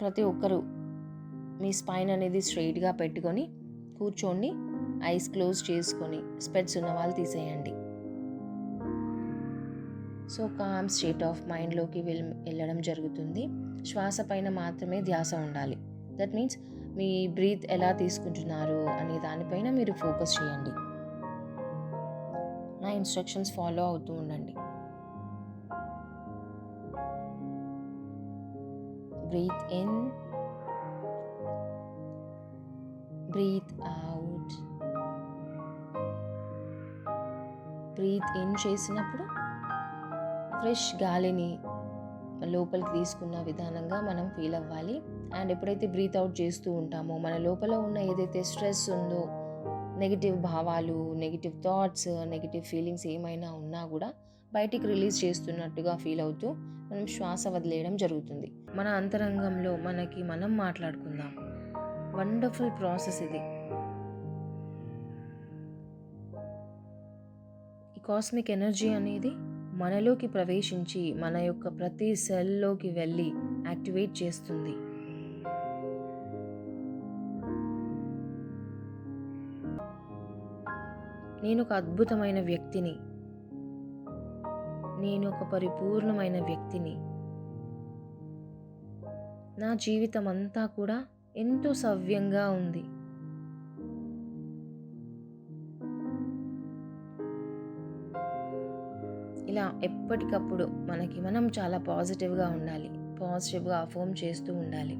ప్రతి ఒక్కరూ మీ స్పైన్ అనేది స్ట్రైట్గా పెట్టుకొని కూర్చోండి ఐస్ క్లోజ్ చేసుకొని స్పెట్స్ ఉన్న వాళ్ళు తీసేయండి. సో కామ్ స్టేట్ ఆఫ్ మైండ్లోకి వెల్ వెళ్ళడం జరుగుతుంది. శ్వాస పైన మాత్రమే ధ్యాస ఉండాలి. దట్ మీన్స్ మీ బ్రీత్ ఎలా తీసుకుంటున్నారు అనే దానిపైన మీరు ఫోకస్ చేయండి. నా ఇన్స్ట్రక్షన్స్ ఫాలో అవుతూ ఉండండి. Breathe in breathe out breathe in చేసినప్పుడు ఫ్రెష్ గాలిని లోపలికి తీసుకున్న విధానంగా మనం ఫీల్ అవ్వాలి. అండ్ ఎప్పుడైతే బ్రీత్ అవుట్ చేస్తూ ఉంటామో మన లోపల ఉన్న ఏదైతే స్ట్రెస్ ఉందో నెగిటివ్ భావాలు నెగిటివ్ థాట్స్ నెగిటివ్ ఫీలింగ్స్ ఏమైనా ఉన్నా కూడా బయటికి రిలీజ్ చేస్తున్నట్టుగా ఫీల్ అవుతూ మనం శ్వాస వదిలేయడం జరుగుతుంది. మన అంతరంగంలో మనకి మనం మాట్లాడుకుందాం. వండర్ఫుల్ ప్రాసెస్ ఇది. ఈ కాస్మిక్ ఎనర్జీ అనేది మనలోకి ప్రవేశించి మన యొక్క ప్రతి సెల్లోకి వెళ్ళి యాక్టివేట్ చేస్తుంది. నేను ఒక అద్భుతమైన వ్యక్తిని నేను ఒక పరిపూర్ణమైన వ్యక్తిని. నా జీవితం అంతా కూడా ఎంతో సవ్యంగా ఉంది. ఇలా ఎప్పటికప్పుడు మనకి మనం చాలా పాజిటివ్గా ఉండాలి. పాజిటివ్గా అఫోమ్ చేస్తూ ఉండాలి.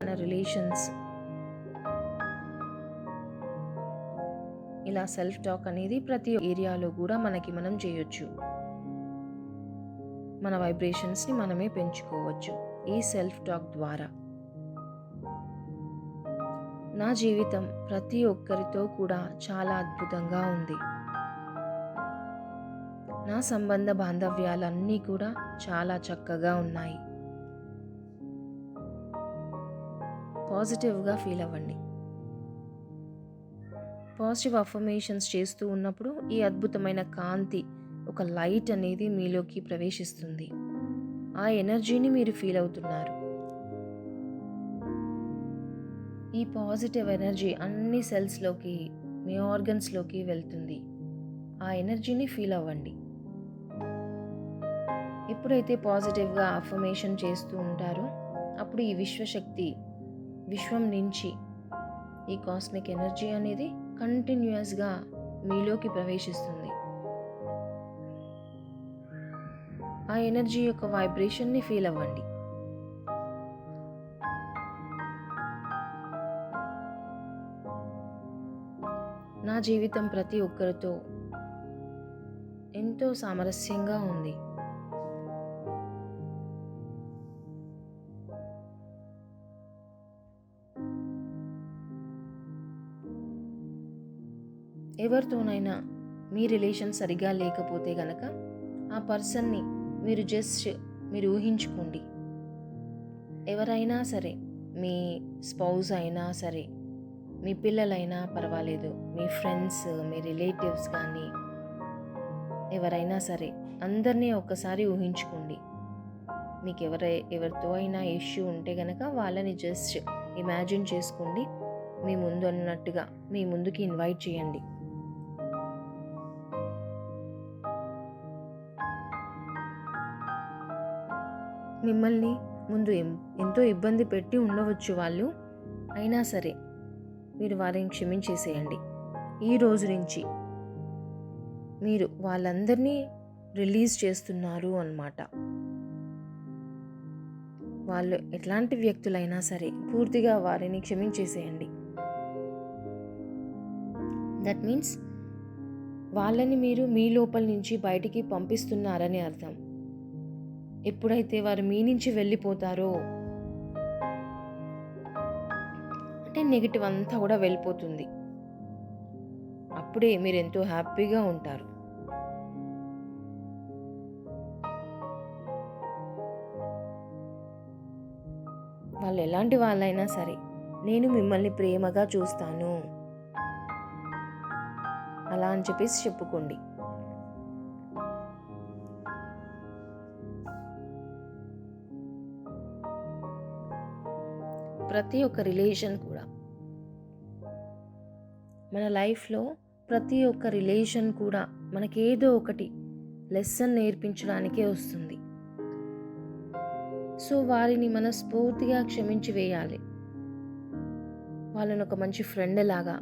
మన రిలేషన్స్ ఇలా సెల్ఫ్ టాక్ అనేది ప్రతి ఏరియాలో కూడా మనకి మనం చేయొచ్చు. మన వైబ్రేషన్స్ని మనమే పెంచుకోవచ్చు ఈ సెల్ఫ్ టాక్ ద్వారా. నా జీవితం ప్రతి ఒక్కరితో కూడా చాలా అద్భుతంగా ఉంది. నా సంబంధ బాంధవ్యాలన్నీ కూడా చాలా చక్కగా ఉన్నాయి. పాజిటివ్గా ఫీల్ అవ్వండి. పాజిటివ్ అఫర్మేషన్స్ చేస్తూ ఉన్నప్పుడు ఈ అద్భుతమైన కాంతి ఒక లైట్ అనేది మీలోకి ప్రవేశిస్తుంది. ఆ ఎనర్జీని మీరు ఫీల్ అవుతున్నారు. ఈ పాజిటివ్ ఎనర్జీ అన్ని సెల్స్లోకి మీ ఆర్గన్స్లోకి వెళ్తుంది. ఆ ఎనర్జీని ఫీల్ అవ్వండి. ఎప్పుడైతే పాజిటివ్గా అఫర్మేషన్ చేస్తూ ఉంటారో అప్పుడు ఈ విశ్వశక్తి విశ్వం నుంచి ఈ కాస్మిక్ ఎనర్జీ అనేది కంటిన్యూస్గా మీలోకి ప్రవేశిస్తుంది. ఆ ఎనర్జీ యొక్క వైబ్రేషన్ని ఫీల్ అవ్వండి. నా జీవితం ప్రతి ఒక్కరితో ఎంతో సామరస్యంగా ఉంది. ఎవరితోనైనా మీ రిలేషన్ సరిగా లేకపోతే గనక ఆ పర్సన్ని మీరు జస్ట్ మీరు ఊహించుకోండి. ఎవరైనా సరే మీ స్పౌజ్ అయినా సరే మీ పిల్లలైనా పర్వాలేదు మీ ఫ్రెండ్స్ మీ రిలేటివ్స్ కానీ ఎవరైనా సరే అందరినీ ఒక్కసారి ఊహించుకోండి. మీకు ఎవరై ఎవరితో అయినా ఇష్యూ ఉంటే కనుక వాళ్ళని జస్ట్ ఇమాజిన్ చేసుకోండి. మీ ముందు అన్నట్టుగా మీ ముందుకి ఇన్వైట్ చేయండి. మిమ్మల్ని ముందు ఎంతో ఇబ్బంది పెట్టి ఉండవచ్చు వాళ్ళు. అయినా సరే మీరు వారిని క్షమించేసేయండి. ఈ రోజు నుంచి మీరు వాళ్ళందరినీ రిలీజ్ చేస్తున్నారు అన్నమాట. వాళ్ళు ఎట్లాంటి వ్యక్తులైనా సరే పూర్తిగా వారిని క్షమించేసేయండి. దట్ మీన్స్ వాళ్ళని మీరు మీ లోపల నుంచి బయటికి పంపిస్తున్నారని అర్థం. ఎప్పుడైతే వారు మీ నుంచి వెళ్ళిపోతారో అంటే నెగిటివ్ అంతా కూడా వెళ్ళిపోతుంది. అప్పుడే మీరు ఎంతో హ్యాపీగా ఉంటారు. వాళ్ళు ఎలాంటి వాళ్ళైనా సరే నేను మిమ్మల్ని ప్రేమగా చూస్తాను. అలా అని చెప్పేసి చెప్పుకోండి. ప్రతి ఒక్క రిలేషన్ కూడా. మన లైఫ్లో ప్రతి ఒక్క రిలేషన్ కూడా మనకేదో ఒకటి లెసన్ నేర్పించడానికే వస్తుంది. సో వారిని మనస్ఫూర్తిగా క్షమించి వేయాలి. వాళ్ళని ఒక మంచి ఫ్రెండ్ లాగా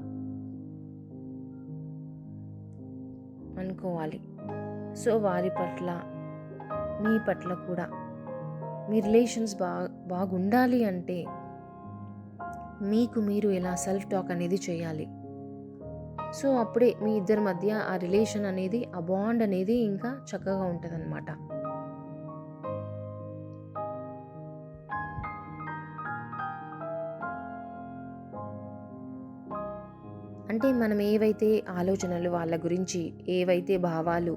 అనుకోవాలి. సో వారి పట్ల మీ పట్ల కూడా మీ రిలేషన్స్ బా బాగుండాలి అంటే మీకు మీరు ఎలా సెల్ఫ్ టాక్ అనేది చేయాలి. సో అప్పుడే మీ ఇద్దరి మధ్య ఆ రిలేషన్ అనేది ఆ బాండ్ అనేది ఇంకా చక్కగా ఉంటుందన్నమాట. అంటే మనం ఏవైతే ఆలోచనలు వాళ్ళ గురించి ఏవైతే భావాలు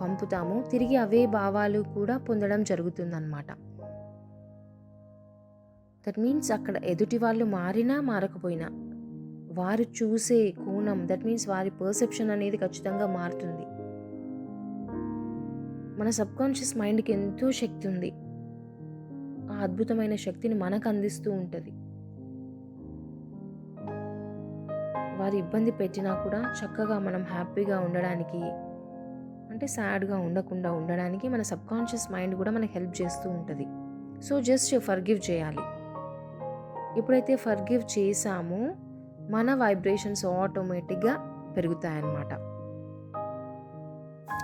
పంపుతామో తిరిగి అవే భావాలు కూడా పొందడం జరుగుతుందన్నమాట. దట్ మీన్స్ అక్కడ ఎదుటి వాళ్ళు మారినా మారకపోయినా వారు చూసే కోణం దట్ మీన్స్ వారి పర్సెప్షన్ అనేది ఖచ్చితంగా మారుతుంది. మన సబ్కాన్షియస్ మైండ్కి ఎంతో శక్తి ఉంది. ఆ అద్భుతమైన శక్తిని మనకు అందిస్తూ ఉంటుంది. వారు ఇబ్బంది పెట్టినా కూడా చక్కగా మనం హ్యాపీగా ఉండడానికి అంటే సాడ్గా ఉండకుండా ఉండడానికి మన సబ్కాన్షియస్ మైండ్ కూడా మనకు హెల్ప్ చేస్తూ ఉంటుంది. సో జస్ట్ ఫర్గివ్ చేయాలి. ఎప్పుడైతే ఫర్గివ్ చేసామో మన వైబ్రేషన్స్ ఆటోమేటిక్గా పెరుగుతాయన్నమాట.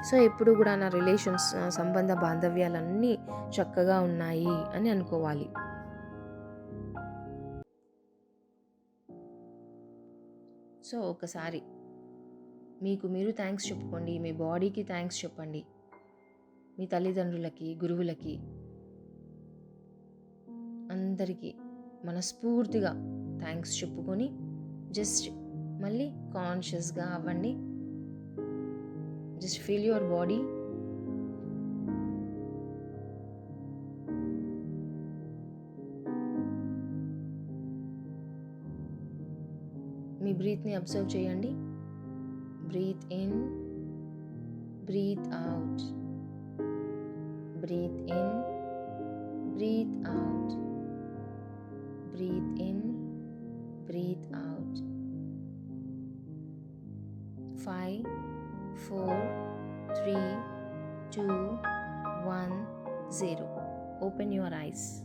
సో ఎప్పుడు కూడా నా రిలేషన్స్ సంబంధ బాంధవ్యాలన్నీ చక్కగా ఉన్నాయి అని అనుకోవాలి. సో ఒకసారి మీకు మీరు థ్యాంక్స్ చెప్పుకోండి మీ బాడీకి థ్యాంక్స్ చెప్పండి. మీ తల్లిదండ్రులకి గురువులకి అందరికీ మనస్ఫూర్తిగా థ్యాంక్స్ చెప్పుకొని జస్ట్ మళ్ళీ కాన్షియస్గా అవ్వండి. జస్ట్ ఫీల్ యువర్ బాడీ మీ బ్రీత్ని అబ్జర్వ్ చేయండి. Breathe in breathe out breathe in breathe out Breathe in, breathe out. Five, four, three, two, one, zero. Open your eyes.